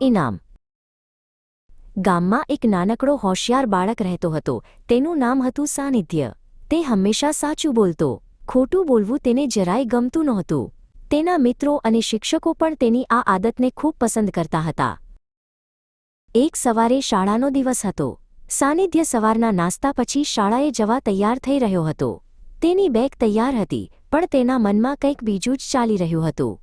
ઇનામ. ગામમાં એક નાનકડો હોશિયાર બાળક રહેતો હતો. તેનું નામ હતું સાનિધ્ય. તે હંમેશા સાચું બોલતો. ખોટું બોલવું તેને જરાય ગમતું નહોતું. તેના મિત્રો અને શિક્ષકો પણ તેની આ આદતને ખૂબ પસંદ કરતા હતા. એક સવારે શાળાનો દિવસ હતો. સાનિધ્ય સવારના નાસ્તા પછી શાળાએ જવા તૈયાર થઈ રહ્યો હતો. તેની બેગ તૈયાર હતી, પણ તેના મનમાં કંઈક બીજું જ ચાલી રહ્યું હતું.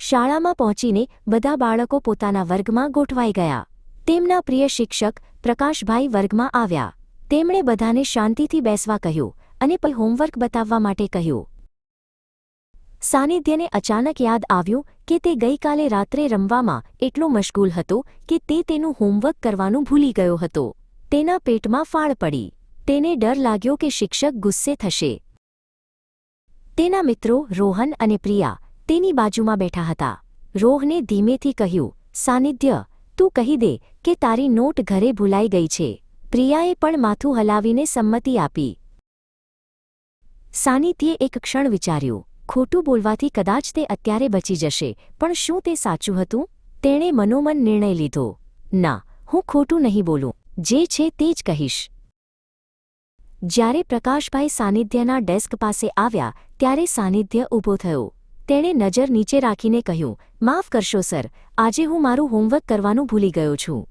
શાળામાં પહોંચીને બધા બાળકો પોતાના વર્ગમાં ગોઠવાઈ ગયા. તેમના પ્રિય શિક્ષક પ્રકાશભાઈ વર્ગમાં આવ્યા. તેમણે બધાને શાંતિથી બેસવા કહ્યું અને પછી હોમવર્ક બતાવવા માટે કહ્યું. સાનિધ્યને અચાનક યાદ આવ્યું કે તે ગઈકાલે રાત્રે રમવામાં એટલો મશગુલ હતો કે તે તેનું હોમવર્ક કરવાનું ભૂલી ગયો હતો. તેના પેટમાં ફાળ પડી. તેને ડર લાગ્યો કે શિક્ષક ગુસ્સે થશે. તેના મિત્રો રોહન અને પ્રિયા તેની બાજુમાં બેઠા હતા. રોહને ધીમેથી કહ્યું, સાનિધ્ય, તું કહી દે કે તારી નોટ ઘરે ભૂલાઈ ગઈ છે. પ્રિયાએ પણ માથું હલાવીને સંમતિ આપી. સાનિધ્યે એક ક્ષણ વિચાર્યું, ખોટું બોલવાથી કદાચ તે અત્યારે બચી જશે, પણ શું તે સાચું હતું? તેણે મનોમન નિર્ણય લીધો, ના, હું ખોટું નહીં બોલું, જે છે તે જ કહીશ. જ્યારે પ્રકાશભાઈ સાનિધ્યના ડેસ્ક પાસે આવ્યા, ત્યારે સાનિધ્ય ઊભો થયો. તેણે નજર નીચે રાખીને કહ્યું, માફ કરશો, સર. આજે હું મારું હોમવર્ક કરવાનું ભૂલી ગયો છું.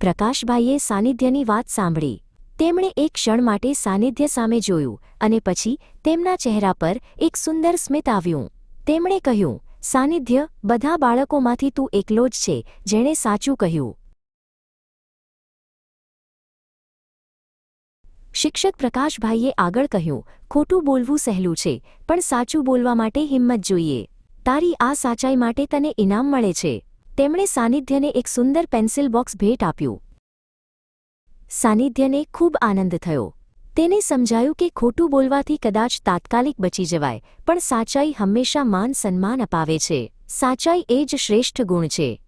પ્રકાશભાઈએ સાનિધ્યની વાત સાંભળી. તેમણે એક ક્ષણ માટે સાનિધ્ય સામે જોયું અને પછી તેમના ચહેરા પર એક સુંદર સ્મિત આવ્યું. તેમણે કહ્યું, સાનિધ્ય, બધા બાળકોમાંથી તું એકલો જ છે, જેણે સાચું કહ્યું. શિક્ષક પ્રકાશભાઈએ આગળ કહ્યું, ખોટું બોલવું સહેલું છે, પણ સાચું બોલવા માટે હિંમત જોઈએ. તારી આ સાચાઈ માટે તને ઇનામ મળે છે. તેમણે સાનિધ્યને એક સુંદર પેન્સિલ બોક્સ ભેટ આપ્યું. સાનિધ્યને ખૂબ આનંદ થયો. તેને સમજાયું કે ખોટું બોલવાથી કદાચ તાત્કાલિક બચી જવાય, પણ સાચાઈ હંમેશા માન સન્માન અપાવે છે. સાચાઈ એ જ શ્રેષ્ઠ ગુણ છે.